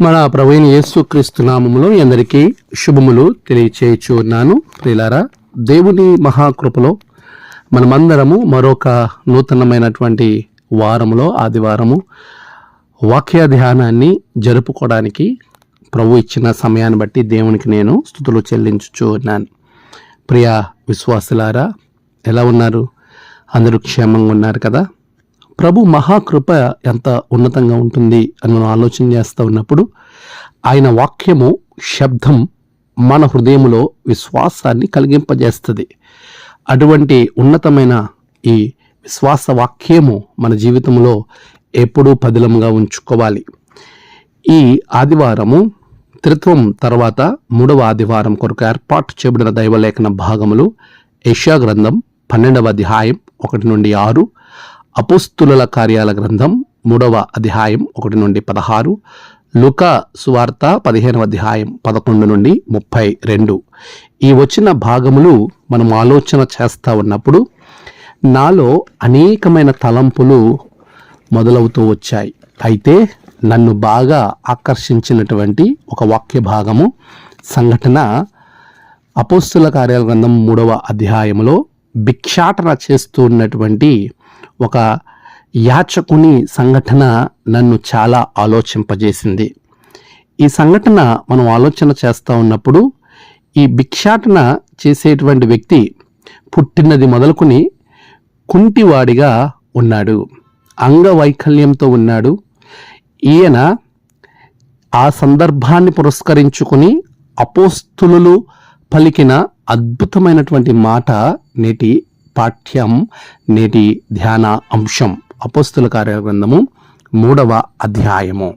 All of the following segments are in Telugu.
మన ప్రవీణ యేసుక్రీస్తు నామములో మీ అందరికీ శుభములు తెలియచేయచ్చు ఉన్నాను ప్రియులారా దేవుని మహాకృపలో మనమందరము మరొక నూతనమైనటువంటి వారములో ఆదివారము వాక్య ధ్యానాన్ని జరుపుకోవడానికి ప్రభు ఇచ్చిన సమయాన్ని బట్టి దేవునికి నేను స్థుతులు చెల్లించుచు ఉన్నాను ప్రియా విశ్వాసులారా ఎలా ఉన్నారు? అందరూ క్షేమంగా ఉన్నారు కదా? ప్రభు మహాకృప ఎంత ఉన్నతంగా ఉంటుంది అని మనం ఆలోచన చేస్తూ ఉన్నప్పుడు ఆయన వాక్యము శబ్దం మన హృదయంలో విశ్వాసాన్ని కలిగింపజేస్తుంది. అటువంటి ఉన్నతమైన ఈ విశ్వాస వాక్యము మన జీవితంలో ఎప్పుడూ పదిలంగా ఉంచుకోవాలి. ఈ ఆదివారము త్రిత్వం తర్వాత మూడవ ఆదివారం కొరకు ఏర్పాటు చేయబడిన దైవలేఖన భాగములు యెషయా గ్రంథం పన్నెండవ అధ్యాయం ఒకటి నుండి ఆరు అపుస్తుల కార్యాల గ్రంథం మూడవ అధ్యాయం ఒకటి నుండి పదహారు లుక సువార్త పదిహేనవ అధ్యాయం పదకొండు నుండి ముప్పై రెండు. ఈ వచ్చిన భాగములు మనం ఆలోచన చేస్తూ ఉన్నప్పుడు నాలో అనేకమైన తలంపులు మొదలవుతూ వచ్చాయి. అయితే నన్ను బాగా ఆకర్షించినటువంటి ఒక వాక్య భాగము సంఘటన అపోస్తుల కార్యాల గ్రంథం మూడవ అధ్యాయములో భిక్షాటన చేస్తూ ఉన్నటువంటి ఒక యాచకుని సంఘటన నన్ను చాలా ఆలోచింపజేసింది. ఈ సంఘటన మనం ఆలోచన చేస్తూ ఉన్నప్పుడు ఈ భిక్షాటన చేసేటువంటి వ్యక్తి పుట్టినది మొదలుకొని కుంటివాడిగా ఉన్నాడు. అంగవైకల్యంతో ఉన్నాడు. ఈయన ఆ సందర్భాన్ని పురస్కరించుకుని అపోస్తులు పలికిన అద్భుతమైనటువంటి మాట నేటి పాఠ్యం నేటి ధ్యాన అంశం. అపోస్తుల కార్యగ్రంథము మూడవ అధ్యాయము.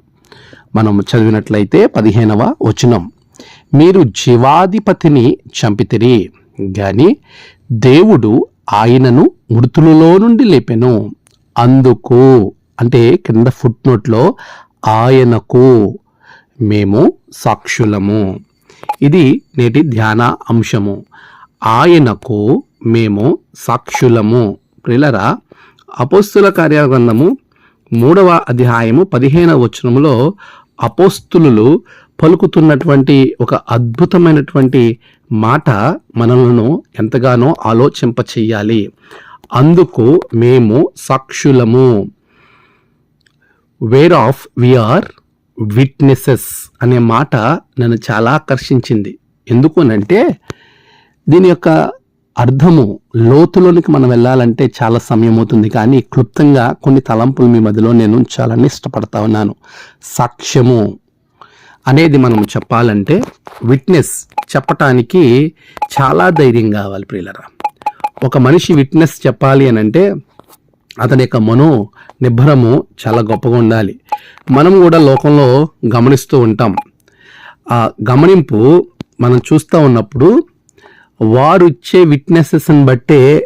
మనం చదివినట్లయితే పదిహేనవ వచనం. మీరు జీవాధిపతిని చంపితిరి గాని దేవుడు ఆయనను మృతులలో నుండి లేపెను. అందుకు అంటే కింద ఫుట్ నోట్లో ఆయనకు మేము సాక్షులము. ఇది నేటి ధ్యాన అంశము. ఆయనకు మేము సాక్షులము. ప్రిలరా అపోస్తుల కార్యగ్రంథము మూడవ అధ్యాయము పదిహేనవ వచనములో అపోస్తులు పలుకుతున్నటువంటి ఒక అద్భుతమైనటువంటి మాట మనలను ఎంతగానో ఆలోచింప చెయ్యాలి అందుకు మేము సాక్షులము. వేర్ ఆఫ్ వీఆర్ విట్నెసెస్ అనే మాట నన్ను చాలా ఆకర్షించింది. ఎందుకునంటే దీని యొక్క అర్థము లోతులోనికి మనం వెళ్ళాలంటే చాలా సమయం అవుతుంది. కానీ క్లుప్తంగా కొన్ని తలంపులు మీ మధ్యలో నేను ఉంచాలని ఇష్టపడతా ఉన్నాను. సాక్ష్యము అనేది మనం చెప్పాలంటే విట్నెస్ చెప్పటానికి చాలా ధైర్యం కావాలి ప్రియులరా. ఒక మనిషి విట్నెస్ చెప్పాలి అని అంటే అతని యొక్క మనో నిబ్బరము చాలా గొప్పగా ఉండాలి. మనం కూడా లోకంలో గమనిస్తూ ఉంటాం. ఆ గమనింపు మనం చూస్తూ ఉన్నప్పుడు వారు ఇచ్చే విట్నెసెస్ని బట్టే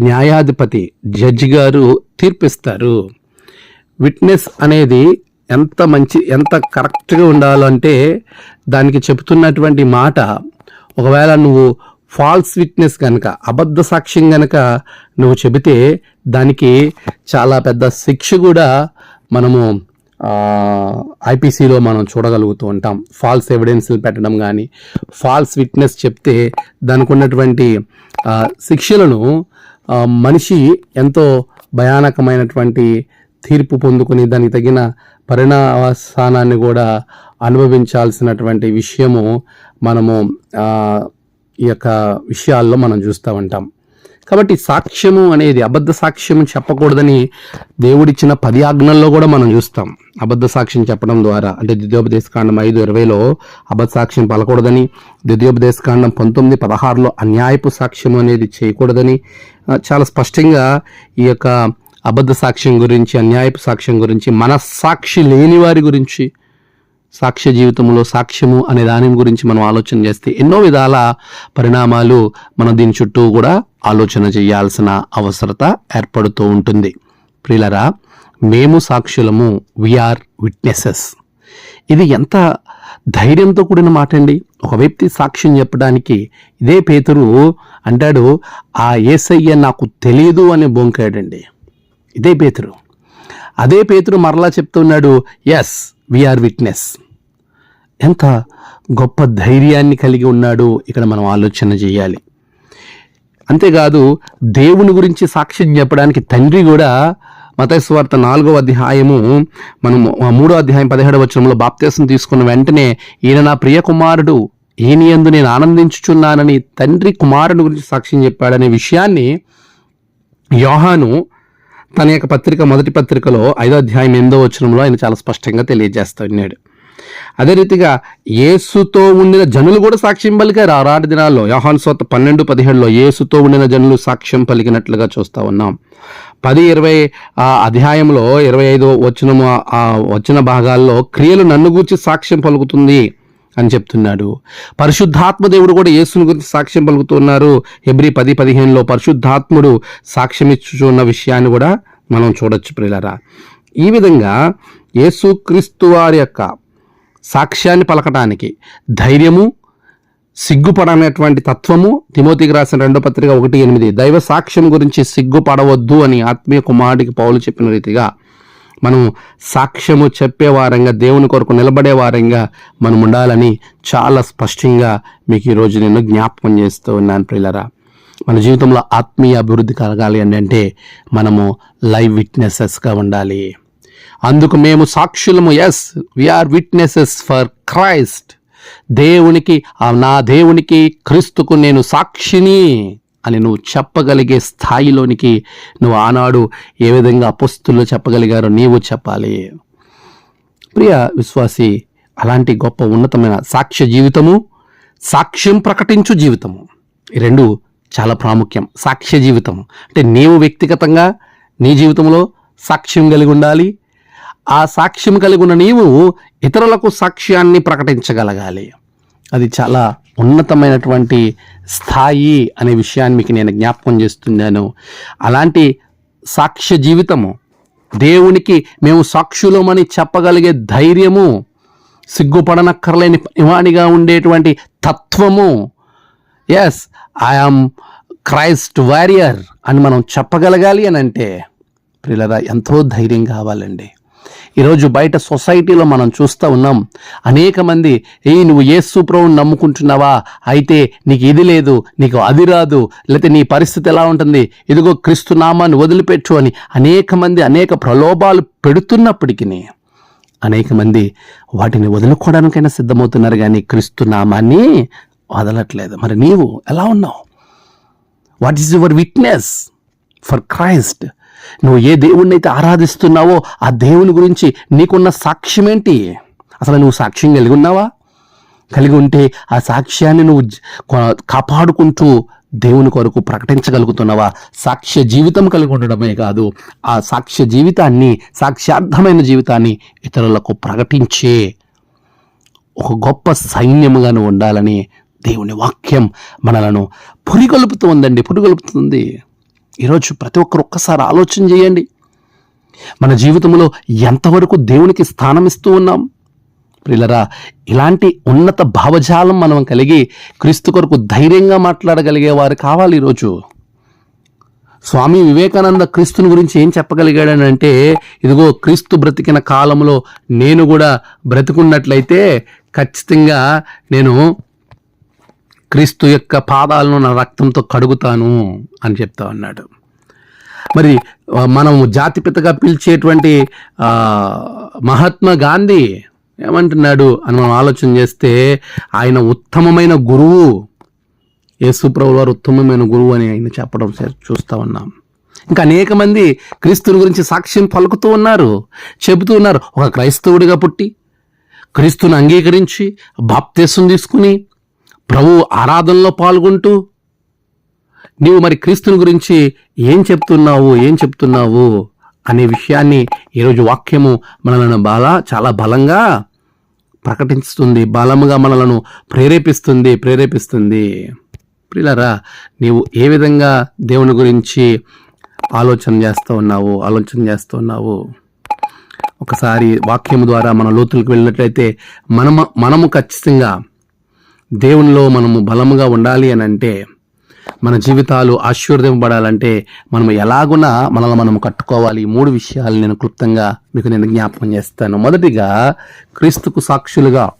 న్యాయాధిపతి జడ్జి గారు తీర్పిస్తారు. విట్నెస్ అనేది ఎంత మంచి ఎంత కరెక్ట్గా ఉండాలంటే దానికి చెబుతున్నటువంటి మాట ఒకవేళ నువ్వు ఫాల్స్ విట్నెస్ కనుక అబద్ధ సాక్ష్యం కనుక నువ్వు చెబితే దానికి చాలా పెద్ద శిక్ష కూడా మనము ఐపీసీలో మనం చూడగలుగుతూ ఉంటాం. ఫాల్స్ ఎవిడెన్స్లు పెట్టడం కానీ ఫాల్స్ విట్నెస్ చెప్తే దానికి ఉన్నటువంటి శిక్షలను మనిషి ఎంతో భయానకమైనటువంటి తీర్పు పొందుకుని దానికి తగిన పరిణామస్థానాన్ని కూడా అనుభవించాల్సినటువంటి విషయము మనము ఈ యొక్క విషయాల్లో మనం చూస్తూ ఉంటాం. కాబట్టి సాక్ష్యము అనేది అబద్ధ సాక్ష్యం చెప్పకూడదని దేవుడిచ్చిన పది ఆజ్ఞల్లో కూడా మనం చూస్తాం. అబద్ధ సాక్ష్యం చెప్పడం ద్వారా అంటే ద్వితీయోపదేశకాండం ఐదు ఇరవైలో అబద్ధ సాక్ష్యం పలకూడదని ద్వితీయోపదేశకాండం పంతొమ్మిది పదహారులో అన్యాయపు సాక్ష్యం అనేది చేయకూడదని చాలా స్పష్టంగా ఈ యొక్క అబద్ధ సాక్ష్యం గురించి అన్యాయపు సాక్ష్యం గురించి మనస్సాక్షి లేని వారి గురించి సాక్ష్య జీవితంలో సాక్ష్యము అనే దాని గురించి మనం ఆలోచన చేస్తే ఎన్నో విధాల పరిణామాలు మనం దీని చుట్టూ కూడా ఆలోచన చేయాల్సిన అవసరత ఏర్పడుతూ ఉంటుంది. ప్రిలరా మేము సాక్షులము. వీఆర్ విట్నెసెస్ ఇది ఎంత ధైర్యంతో కూడిన మాట అండి ఒక వ్యక్తి సాక్ష్యం చెప్పడానికి ఇదే పేతురు అంటాడు ఆ ఏసయ్య నాకు తెలియదు అని బొంకాడండి. ఇదే పేతురు. అదే పేతురు మరలా చెప్తున్నాడు ఎస్ వీఆర్ విట్నెస్ ఎంత గొప్ప ధైర్యాన్ని కలిగి ఉన్నాడు. ఇక్కడ మనం ఆలోచన చేయాలి. అంతేకాదు దేవుని గురించి సాక్ష్యం చెప్పడానికి తండ్రి కూడా మతస్వార్త నాలుగో అధ్యాయము మనం మూడో అధ్యాయం పదిహేడవ వచనంలో బాప్తేశం తీసుకున్న వెంటనే ఈయన నా ప్రియ కుమారుడు ఈయనందు నేను ఆనందించుచున్నానని తండ్రి కుమారుని గురించి సాక్ష్యం చెప్పాడనే విషయాన్ని యోహాను తన యొక్క పత్రిక మొదటి పత్రికలో ఐదో అధ్యాయం ఎనిమిదో వచనంలో ఆయన చాలా స్పష్టంగా తెలియజేస్తున్నాడు. అదే రీతిగా ఏసుతో ఉండిన జనులు కూడా సాక్ష్యం పలికారు. ఆరాటి దినాల్లో యోహాన్ సోత పన్నెండు పదిహేడులో యేసుతో ఉండిన జనులు సాక్ష్యం పలికినట్లుగా చూస్తా ఉన్నాం. పది ఇరవై ఆ అధ్యాయంలో ఇరవై ఐదు వచ్చిన ఆ వచ్చిన భాగాల్లో క్రియలు నన్ను గూర్చి సాక్ష్యం పలుకుతుంది అని చెప్తున్నాడు. పరిశుద్ధాత్మ దేవుడు కూడా యేసుని గురించి సాక్ష్యం పలుకుతున్నారు ఎబ్రి పది పదిహేనులో పరిశుద్ధాత్ముడు సాక్ష్యం ఇచ్చుచున్న విషయాన్ని కూడా మనం చూడొచ్చు ప్రియులరా. ఈ విధంగా యేసుక్రీస్తు వారి యొక్క సాక్ష్యాన్ని పలకటానికి ధైర్యము సిగ్గుపడనటువంటి తత్వము తిమోతికి రాసిన రెండో పత్రిక ఒకటి ఎనిమిది దైవ సాక్ష్యం గురించి సిగ్గుపడవద్దు అని ఆత్మీయ కుమారుడికి పౌలు చెప్పిన రీతిగా మనం సాక్ష్యము చెప్పేవారంగా దేవుని కొరకు నిలబడే వారంగా మనం ఉండాలని చాలా స్పష్టంగా మీకు ఈరోజు నేను జ్ఞాపకం చేస్తూ ఉన్నాను ప్రియులరా. మన జీవితంలో ఆత్మీయ అభివృద్ధి కలగాలి అంటే మనము లైవ్ విట్నెసెస్గా ఉండాలి. అందుకు మేము సాక్షులము. Yes we are witnesses for Christ దేవునికి నా దేవునికి క్రీస్తుకు నేను సాక్షిని అని నువ్వు చెప్పగలిగే స్థాయిలోనికి నువ్వు ఆనాడు ఏ విధంగా అపస్తులు చెప్పగలిగారో నీవు చెప్పాలి. ప్రియ విశ్వాసి అలాంటి గొప్ప ఉన్నతమైన సాక్ష్య జీవితము సాక్ష్యం ప్రకటించు జీవితము. ఈ రెండు చాలా ప్రాముఖ్యం. సాక్ష్య జీవితం అంటే నీవు వ్యక్తిగతంగా నీ జీవితంలో సాక్ష్యం కలిగి ఉండాలి ఆ సాక్ష్యం కలిగి ఉన్న నీవు ఇతరులకు సాక్ష్యాన్ని ప్రకటించగలగాలి. అది చాలా ఉన్నతమైనటువంటి స్థాయి అనే విషయాన్ని మీకు నేను జ్ఞాపకం చేస్తున్నాను. అలాంటి సాక్ష్య జీవితము దేవునికి మేము సాక్షులమని చెప్పగలిగే ధైర్యము సిగ్గుపడనక్కర్లేని పనివాణిగా ఉండేటువంటి తత్వము ఎస్ ఐఆమ్ క్రైస్ట్ వారియర్ అని మనం చెప్పగలగాలి అని అంటే పిల్లరా ఎంతో ధైర్యం కావాలండి. ఈరోజు బయట సొసైటీలో మనం చూస్తూ ఉన్నాం. అనేక మంది ఏ నువ్వు యేసు ప్రభువుని నమ్ముకుంటున్నావా? అయితే నీకు ఇది లేదు నీకు అది రాదు లేకపోతే నీ పరిస్థితి ఎలా ఉంటుంది? ఇదిగో క్రీస్తు నామాన్ని వదిలిపెట్టు అని అనేక మంది అనేక ప్రలోభాలు పెడుతున్నప్పటికీ అనేక మంది వాటిని వదులుకోవడానికైనా సిద్ధమవుతున్నారు కానీ క్రీస్తు నామాన్ని వదలట్లేదు. మరి నీవు ఎలా ఉన్నావు? What is your witness for Christ నువ్వు ఏ దేవుణ్ణి అయితే ఆరాధిస్తున్నావో ఆ దేవుని గురించి నీకున్న సాక్ష్యం ఏంటి అసలు నువ్వు సాక్ష్యం కలిగి ఉన్నావా? కలిగి ఉంటే ఆ సాక్ష్యాన్ని నువ్వు కాపాడుకుంటూ దేవుని కొరకు ప్రకటించగలుగుతున్నావా? సాక్ష్య జీవితం కలిగి ఉండడమే కాదు ఆ సాక్ష్య జీవితాన్ని సాక్ష్యార్థమైన జీవితాన్ని ఇతరులకు ప్రకటించే ఒక గొప్ప సైన్యముగా నువ్వు ఉండాలని దేవుని వాక్యం మనలను పురిగొలుపుతుందండి పురిగొలుపుతుంది. ఈరోజు ప్రతి ఒక్కరు ఒక్కసారి ఆలోచన చేయండి. మన జీవితంలో ఎంతవరకు దేవునికి స్థానం ఇస్తూ ఉన్నాం? ప్రిల్లరా ఇలాంటి ఉన్నత భావజాలం మనం కలిగి క్రీస్తు కొరకు ధైర్యంగా మాట్లాడగలిగే వారు కావాలి ఈరోజు. స్వామి వివేకానంద క్రీస్తుని గురించి ఏం చెప్పగలిగాడనంటే ఇదిగో క్రీస్తు బ్రతికిన కాలంలో నేను కూడా బ్రతికున్నట్లయితే ఖచ్చితంగా నేను క్రీస్తు యొక్క పాదాలను నా రక్తంతో కడుగుతాను అని చెప్తా ఉన్నాడు మరి మనము మనం జాతిపితగా పిలిచేటువంటి మహాత్మా గాంధీ ఏమంటున్నాడు అని మనం ఆలోచన చేస్తే ఆయన ఉత్తమమైన గురువు యేసుప్రభు వారు ఉత్తమమైన గురువు అని ఆయన చెప్పడం చూస్తూ చూస్తా ఉన్నాం. ఇంకా అనేక మంది క్రీస్తుని గురించి సాక్ష్యం పలుకుతూ ఉన్నారు చెబుతూ ఉన్నారు. ఒక క్రైస్తవుడిగా పుట్టి క్రీస్తుని అంగీకరించి బాప్తీసం తీసుకుని ప్రభు ఆరాధనలో పాల్గొంటూ నీవు మరి క్రీస్తుని గురించి ఏం చెప్తున్నావు ఏం చెప్తున్నావు అనే విషయాన్ని ఈరోజు వాక్యము మనలను బాగా చాలా బలంగా ప్రకటిస్తుంది బలముగా మనలను ప్రేరేపిస్తుంది ప్రేరేపిస్తుంది. ప్రిలరా నీవు ఏ విధంగా దేవుని గురించి ఆలోచన చేస్తూ ఉన్నావు ఆలోచన చేస్తూ ఉన్నావు? ఒకసారి వాక్యము ద్వారా మన లోతులకు వెళ్ళినట్లయితే మనము మనము ఖచ్చితంగా దేవునిలో మనము బలముగా ఉండాలి అని అంటే మన జీవితాలు ఆశీర్వదింపబడాలంటే మనం ఎలాగున్నా మనల్ని మనం కట్టుకోవాలి. ఈ మూడు విషయాలు నేను క్లుప్తంగా మీకు నేను జ్ఞాపకం చేస్తాను. మొదటిగా క్రీస్తుకు సాక్షులుగా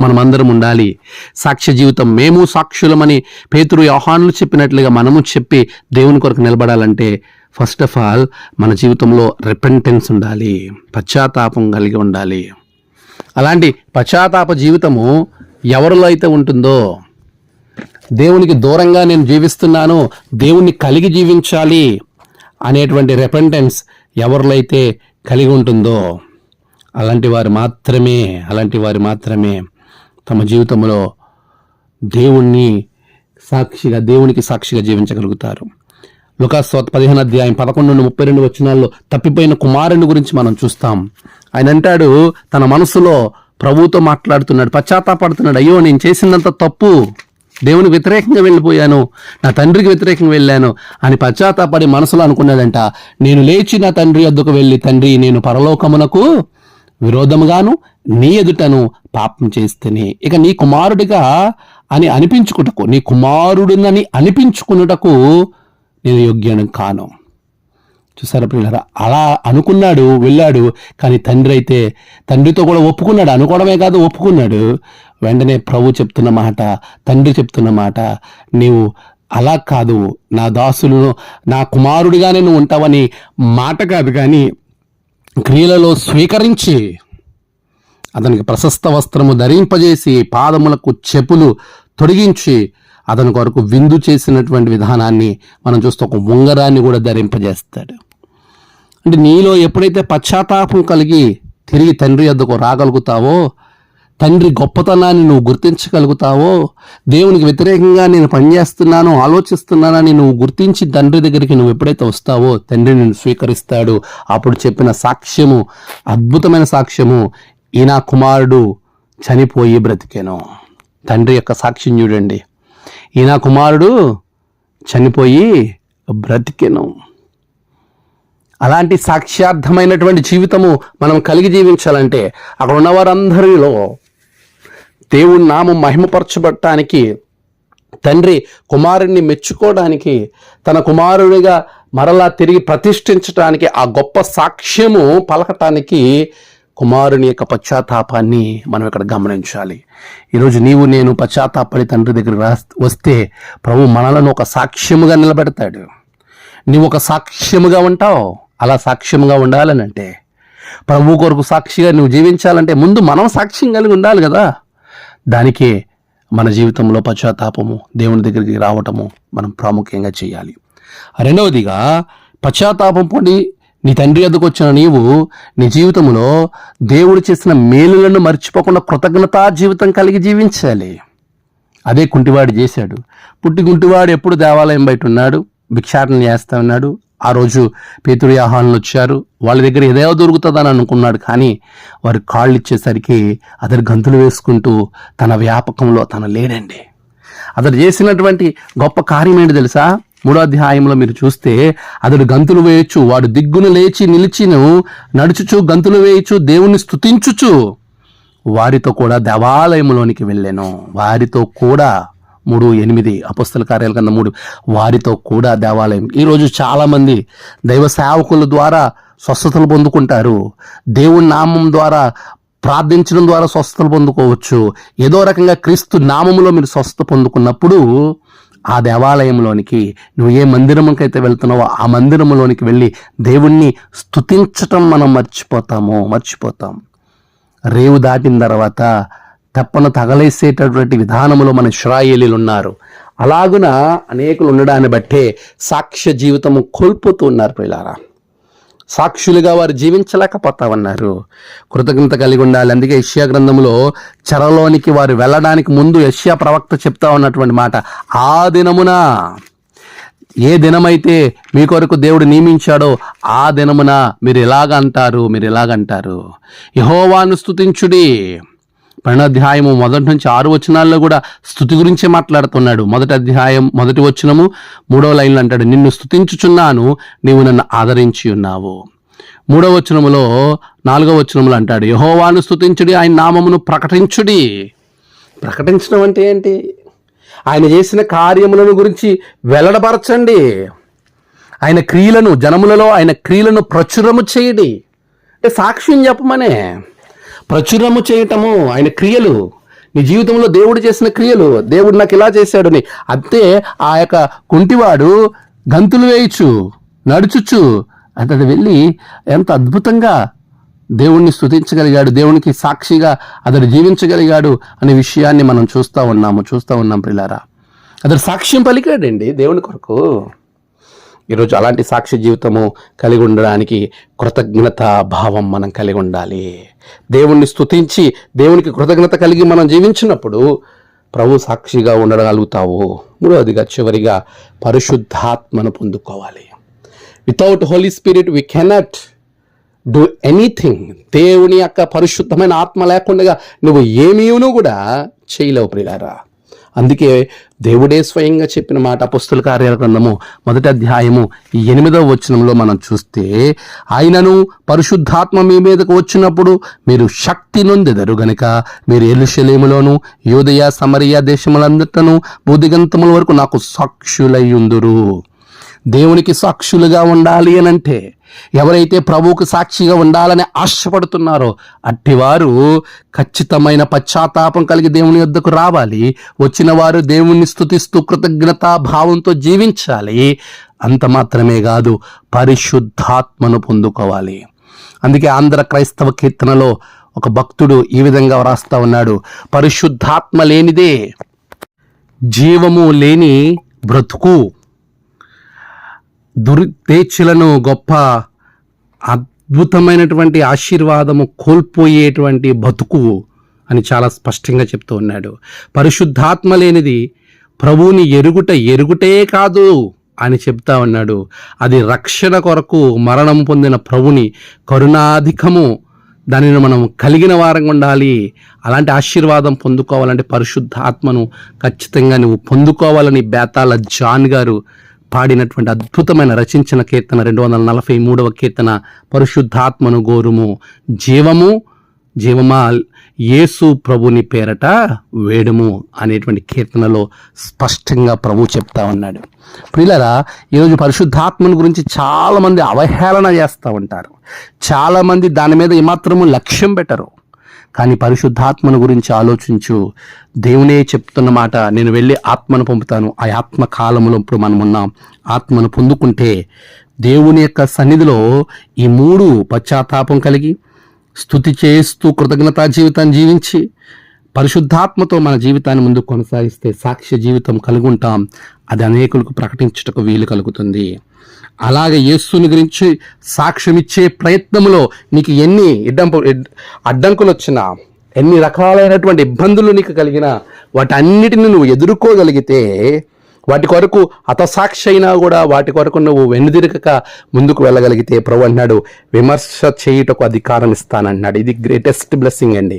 మనమందరం ఉండాలి. సాక్ష్య జీవితం మేము సాక్షులమని పేతురు యోహానులు చెప్పినట్లుగా మనము చెప్పి దేవుని కొరకు నిలబడాలంటే ఫస్ట్ ఆఫ్ ఆల్ మన జీవితంలో రిపెంటెన్స్ ఉండాలి. పశ్చాత్తాపం కలిగి ఉండాలి. అలాంటి పశ్చాత్తాప జీవితము ఎవరిలో అయితే ఉంటుందో? దేవునికి దూరంగా నేను జీవిస్తున్నాను దేవుణ్ణి కలిగి జీవించాలి అనేటువంటి రెపెంటెన్స్ ఎవరిలో అయితే కలిగి ఉంటుందో? అలాంటి వారు మాత్రమే అలాంటి వారు మాత్రమే తమ జీవితంలో దేవుణ్ణి సాక్షిగా దేవునికి సాక్షిగా జీవించగలుగుతారు. లుకాస్వాత్ పదిహేను అధ్యాయం పదకొండు నుండి ముప్పై రెండు వచనాల్లో తప్పిపోయిన కుమారుని గురించి మనం చూస్తాం. ఆయన అంటాడు తన మనసులో ప్రభువుతో మాట్లాడుతున్నాడు పశ్చాత్తాపడుతున్నాడు అయ్యో నేను చేసిందంత తప్పు దేవునికి వ్యతిరేకంగా వెళ్ళిపోయాను నా తండ్రికి వ్యతిరేకంగా వెళ్ళాను అని పశ్చాత్తాపడి మనసులో అనుకున్నాడంట. నేను లేచి నా తండ్రి వద్దకు వెళ్ళి తండ్రి నేను పరలోకమునకు విరోధముగాను నీ ఎదుటను పాపం చేస్తేనే. ఇక నీ కుమారుడిగా అని అనిపించుకుటకు నీ కుమారుడునని అనిపించుకున్నటకు నేను యోగ్యను కాను. చూసారా పిల్లరా అలా అనుకున్నాడు వెళ్ళాడు కానీ తండ్రి అయితే తండ్రితో కూడా ఒప్పుకున్నాడు. అనుకోవడమే కాదు ఒప్పుకున్నాడు. వెంటనే ప్రభు చెప్తున్న మాట తండ్రి చెప్తున్న మాట నీవు అలా కాదు నా దాసులను నా కుమారుడిగానే నువ్వు ఉంటావని మాట కాదు కానీ క్రియలలో స్వీకరించి అతనికి ప్రశస్త వస్త్రము ధరింపజేసి పాదములకు చెప్పులు తొడిగించి అతని కొరకు విందు చేసినటువంటి విధానాన్ని మనం చూస్తే ఒక ఉంగరాన్ని కూడా ధరింపజేస్తాడు. అంటే నీలో ఎప్పుడైతే పశ్చాత్తాపం కలిగి తిరిగి తండ్రి వద్దకు రాగలుగుతావో తండ్రి గొప్పతనాన్ని నువ్వు గుర్తించగలుగుతావో దేవునికి వ్యతిరేకంగా నేను పనిచేస్తున్నాను ఆలోచిస్తున్నానని నువ్వు గుర్తించి తండ్రి దగ్గరికి నువ్వు ఎప్పుడైతే వస్తావో తండ్రి నిన్ను స్వీకరిస్తాడు. అప్పుడు చెప్పిన సాక్ష్యము అద్భుతమైన సాక్ష్యము ఈయన కుమారుడు చనిపోయి బ్రతికెను. తండ్రి యొక్క సాక్ష్యం చూడండి. ఈయన కుమారుడు చనిపోయి బ్రతికెను. అలాంటి సాక్ష్యార్థమైనటువంటి జీవితము మనం కలిగి జీవించాలంటే అక్కడ ఉన్న వారందరిలో దేవుడి నామం మహిమపరచబడటానికి తండ్రి కుమారుణ్ణి మెచ్చుకోవడానికి తన కుమారుడిగా మరలా తిరిగి ప్రతిష్ఠించడానికి ఆ గొప్ప సాక్ష్యము పలకటానికి కుమారుని యొక్క పశ్చాత్తాపాన్ని మనం ఇక్కడ గమనించాలి. ఈరోజు నీవు నేను పశ్చాత్తాపడి తండ్రి దగ్గర వస్తే ప్రభు మనలను ఒక సాక్ష్యముగా నిలబెడతాడు. నీవు ఒక సాక్ష్యముగా ఉంటావు. అలా సాక్ష్యంగా ఉండాలనంటే ప్రభు కొరకు సాక్షిగా నువ్వు జీవించాలంటే ముందు మనం సాక్ష్యం కలిగి ఉండాలి కదా. దానికే మన జీవితంలో పశ్చాత్తాపము దేవుని దగ్గరికి రావటము మనం ప్రాముఖ్యంగా చేయాలి. రెండవదిగా పశ్చాత్తాపం పొంది నీ తండ్రి వద్దకు వచ్చిన నీవు నీ జీవితంలో దేవుడు చేసిన మేలులను మర్చిపోకుండా కృతజ్ఞతా జీవితం కలిగి జీవించాలి. అదే కుంటివాడు చేశాడు. పుట్టి కుంటివాడు ఎప్పుడు దేవాలయం బయట ఉన్నాడు భిక్షాటన చేస్తా ఉన్నాడు ఆ రోజు పేతుడి ఆహ్వానాలు వచ్చారు. వాళ్ళ దగ్గర ఏదో దొరుకుతుందని అనుకున్నాడు. కానీ వారి కాళ్ళు ఇచ్చేసరికి అతడు గంతులు వేసుకుంటూ తన వ్యాపకంలో తన లేడండి. అతడు చేసినటువంటి గొప్ప కార్యం ఏంటి తెలుసా? మూడో అధ్యాయంలో మీరు చూస్తే అతడు గంతులు వేయచ్చు వాడు దిగ్గును లేచి నిలిచిను నడుచుచు గంతులు వేయచ్చు దేవుణ్ణి స్థుతించుచు వారితో కూడా దేవాలయంలోనికి వెళ్ళాను. వారితో కూడా మూడు ఎనిమిది అపస్తుల కార్యాల కన్నా మూడు. వారితో కూడా దేవాలయం. ఈరోజు చాలామంది దైవ సేవకుల ద్వారా స్వస్థతలు పొందుకుంటారు. దేవుని నామం ద్వారా ప్రార్థించడం ద్వారా స్వస్థతలు పొందుకోవచ్చు. ఏదో రకంగా క్రీస్తు నామములో మీరు స్వస్థత పొందుకున్నప్పుడు ఆ దేవాలయంలోనికి నువ్వు ఏ మందిరంకైతే వెళ్తున్నావో ఆ మందిరంలోనికి వెళ్ళి దేవుణ్ణి స్తుతించటం మనం మర్చిపోతాము మర్చిపోతాం. రేవు దాటిన తర్వాత తెప్పను తగలేసేటటువంటి విధానంలో మన ఇస్రాయేలీలు ఉన్నారు అలాగున అనేకులు ఉండడాన్ని బట్టే సాక్ష్య జీవితము కోల్పోతూ ఉన్నారు పిల్లారా సాక్షులుగా వారు జీవించలేకపోతా ఉన్నారు కృతజ్ఞత కలిగి ఉండాలి. అందుకే యష్యా గ్రంథంలో చెరలోనికి వారు వెళ్ళడానికి ముందు యష్యా ప్రవక్త చెప్తా ఉన్నటువంటి మాట ఆ దినమున ఏ దినమైతే మీ కొరకు దేవుడు నియమించాడో ఆ దినమున మీరు ఎలాగ అంటారు? మీరు ఎలాగంటారు యహోవాను స్తుతించుడి. ప్రణాధ్యాయము మొదటి నుంచి ఆరు వచనాల్లో కూడా స్థుతి గురించే మాట్లాడుతున్నాడు. మొదటి అధ్యాయం మొదటి వచనము మూడవ లైన్లో అంటాడు నిన్ను స్తుతించుచున్నాను నీవు నన్ను ఆదరించి ఉన్నావు. మూడవ వచనములో నాలుగవ వచనములు అంటాడు యహోవాను స్థుతించుడి ఆయన నామమును ప్రకటించుడి. ప్రకటించడం అంటే ఏంటి? ఆయన చేసిన కార్యములను గురించి వెల్లడపరచండి. ఆయన క్రియలను జనములలో ఆయన క్రియలను ప్రచురము చేయడి. అంటే సాక్ష్యం చెప్పమనే. ప్రచురము చేయటము ఆయన క్రియలు. నీ జీవితంలో దేవుడు చేసిన క్రియలు దేవుడు నాకు ఇలా చేశాడని. అంతే ఆ యొక్క కుంటివాడు గంతులు వేయచ్చు నడుచుచ్చు అతడు వెళ్ళి ఎంత అద్భుతంగా దేవుణ్ణి స్థుతించగలిగాడు దేవునికి సాక్షిగా అతడు జీవించగలిగాడు అనే విషయాన్ని మనం చూస్తూ ఉన్నాము చూస్తూ ఉన్నాం పిల్లారా అతడు సాక్ష్యం పలికాడండి దేవుని కొరకు. ఈరోజు అలాంటి సాక్షి జీవితము కలిగి ఉండడానికి కృతజ్ఞత భావం మనం కలిగి ఉండాలి. దేవుణ్ణి స్తుతించి దేవునికి కృతజ్ఞత కలిగి మనం జీవించినప్పుడు ప్రభు సాక్షిగా ఉండగలుగుతావు. మూడవదిగా చివరిగా పరిశుద్ధాత్మను పొందుకోవాలి. Without Holy Spirit we cannot do anything దేవుని యొక్క పరిశుద్ధమైన ఆత్మ లేకుండా నువ్వు ఏమీను కూడా చేయలేవు ప్రియారా అందుకే దేవుడే స్వయంగా చెప్పిన మాట పుస్తల కార్యాల గ్రంథము మొదటి అధ్యాయము ఎనిమిదవ వచనంలో మనం చూస్తే ఆయనను పరిశుద్ధాత్మ మీ మీదకు వచ్చినప్పుడు మీరు శక్తి నొందెదరు గనుక మీరు ఎలుషలేములోను యోదయ సమరయ దేశములందటను బుద్ధిగంతముల వరకు నాకు సాక్షులయ్యుందురు దేవునికి సాక్షులుగా ఉండాలి అని అంటే ఎవరైతే ప్రభువుకు సాక్షిగా ఉండాలని ఆశపడుతున్నారో అట్టివారు ఖచ్చితమైన పశ్చాత్తాపం కలిగి దేవుని యొద్దకు రావాలి. వచ్చిన వారు దేవుణ్ణి స్థుతిస్తూ కృతజ్ఞతా భావంతో జీవించాలి. అంత మాత్రమే కాదు పరిశుద్ధాత్మను పొందుకోవాలి. అందుకే ఆంధ్ర క్రైస్తవ కీర్తనలో ఒక భక్తుడు ఈ విధంగా వ్రాస్తా ఉన్నాడు పరిశుద్ధాత్మ లేనిదే జీవము లేని బ్రతుకు. దుర్దేచ్చులను గొప్ప అద్భుతమైనటువంటి ఆశీర్వాదము కోల్పోయేటువంటి బతుకు అని చాలా స్పష్టంగా చెప్తూ ఉన్నాడు. పరిశుద్ధాత్మ లేనిది ప్రభువుని ఎరుగుట ఎరుగుటే కాదు అని చెప్తా ఉన్నాడు. అది రక్షణ కొరకు మరణం పొందిన ప్రభుని కరుణాధికము. దానిని మనం కలిగిన వారంగా ఉండాలి. అలాంటి ఆశీర్వాదం పొందుకోవాలంటే పరిశుద్ధాత్మను ఖచ్చితంగా నువ్వు పొందుకోవాలని బేతాల జాన్ గారు పాడినటువంటి అద్భుతమైన రచించిన కీర్తన రెండు వందల నలభై మూడవ కీర్తన పరిశుద్ధాత్మను గోరుము జీవము జీవమా యేసు ప్రభుని పేరట వేడుము అనేటువంటి కీర్తనలో స్పష్టంగా ప్రభు చెప్తా ఉన్నాడు. ప్రియులరా ఈరోజు పరిశుద్ధాత్మను గురించి చాలామంది అవహేళన చేస్తూ ఉంటారు. చాలామంది దాని మీద ఏమాత్రము లక్ష్యం పెట్టరు. కానీ పరిశుద్ధాత్మను గురించి ఆలోచించు. దేవునే చెప్తున్న మాట నేను వెళ్ళి ఆత్మను పంపుతాను. ఆ ఆత్మ కాలంలో ఇప్పుడు మనం ఉన్నాం. ఆత్మను పొందుకుంటే దేవుని యొక్క సన్నిధిలో ఈ మూడు పశ్చాత్తాపం కలిగి స్థుతి చేస్తూ కృతజ్ఞతా జీవితాన్ని జీవించి పరిశుద్ధాత్మతో మన జీవితాన్ని ముందు కొనసాగిస్తే సాక్ష్య జీవితం కలిగి ఉంటాం అది అనేకులకు ప్రకటించుటకు వీలు కలుగుతుంది. అలాగే యేసుని గురించి సాక్ష్యమిచ్చే ప్రయత్నంలో నీకు ఎన్ని ఇడ్డంపు అడ్డంకులు వచ్చినా ఎన్ని రకాలైనటువంటి ఇబ్బందులు నీకు కలిగినా వాటన్నిటిని నువ్వు ఎదుర్కోగలిగితే వాటి కొరకు హతసాక్షి అయినా కూడా వాటి కొరకు నువ్వు వెనుదిరగక ముందుకు వెళ్ళగలిగితే ప్రభు అన్నాడు విమర్శ చేయుటకు అధికారం ఇస్తానన్నాడు. ఇది గ్రేటెస్ట్ బ్లెస్సింగ్ అండి.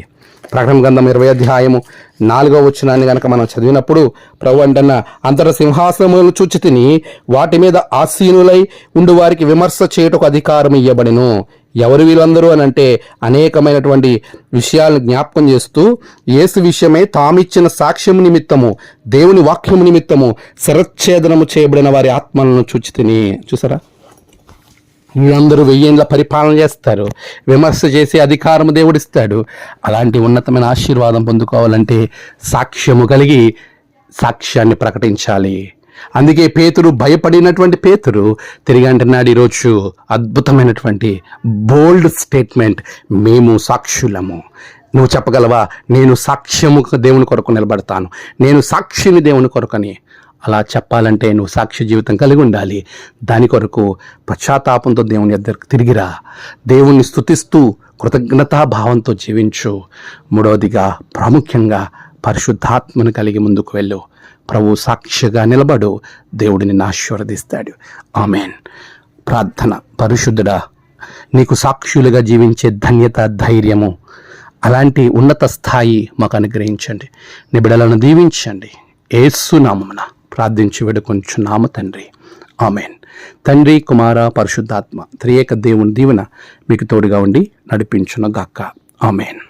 ప్రకటన గ్రంథం ఇరవై అధ్యాయము నాలుగో వచ్చినాన్ని గనక మనం చదివినప్పుడు ప్రభు అంటన్న అంతర సింహాసనములను చూచి తిని వాటి మీద ఆసీనులై ఉండు వారికి విమర్శ చేయుటకు అధికారం ఇవ్వబడెను ఎవరు వీళ్ళందరూ అని అంటే అనేకమైనటువంటి విషయాలను జ్ఞాపకం చేస్తూ యేసు విషయమై తామిచ్చిన సాక్ష్యం నిమిత్తము దేవుని వాక్యము నిమిత్తము శరచ్ఛేదనము చేయబడిన వారి ఆత్మలను చూచి తిని. చూసారా? వీళ్ళందరూ వెయ్యేళ్ళ పరిపాలన చేస్తారు. విమర్శ చేసే అధికారం దేవుడిస్తాడు. అలాంటి ఉన్నతమైన ఆశీర్వాదం పొందుకోవాలంటే సాక్ష్యము కలిగి సాక్ష్యాన్ని ప్రకటించాలి. అందుకే పేతురు భయపడినటువంటి పేతురు తిరిగి అంటున్నాడు ఈరోజు అద్భుతమైనటువంటి బోల్డ్ స్టేట్మెంట్. మేము సాక్షులము. నువ్వు చెప్పగలవా? నేను సాక్ష్యము దేవుని కొరకు నిలబడతాను. నేను సాక్షిని దేవుని కొరకని అలా చెప్పాలంటే నువ్వు సాక్ష్య జీవితం కలిగి ఉండాలి. దాని కొరకు పశ్చాత్తాపంతో దేవుని దగ్గరకు తిరిగిరా. దేవుణ్ణి స్థుతిస్తూ కృతజ్ఞతా భావంతో జీవించు. మూడవదిగా ప్రాముఖ్యంగా పరిశుద్ధాత్మను కలిగి ముందుకు వెళ్ళు. ప్రభు సాక్షిగా నిలబడు. దేవుడిని ఆశీర్వదిస్తాడు. ఆమెన్. ప్రార్థన. పరిశుద్ధుడా నీకు సాక్షులుగా జీవించే ధన్యత ధైర్యము అలాంటి ఉన్నత స్థాయి మాకు అనుగ్రహించండి. నిబిడలను దీవించండి. ఏసునామమున. ప్రార్థించి వేడుకొంచున్నాము తండ్రి. ఆమెన్. తండ్రి కుమార పరిశుద్ధాత్మ త్రియేక దేవుని దీవెన మీకు తోడుగా ఉండి నడిపించును ఆమెన్.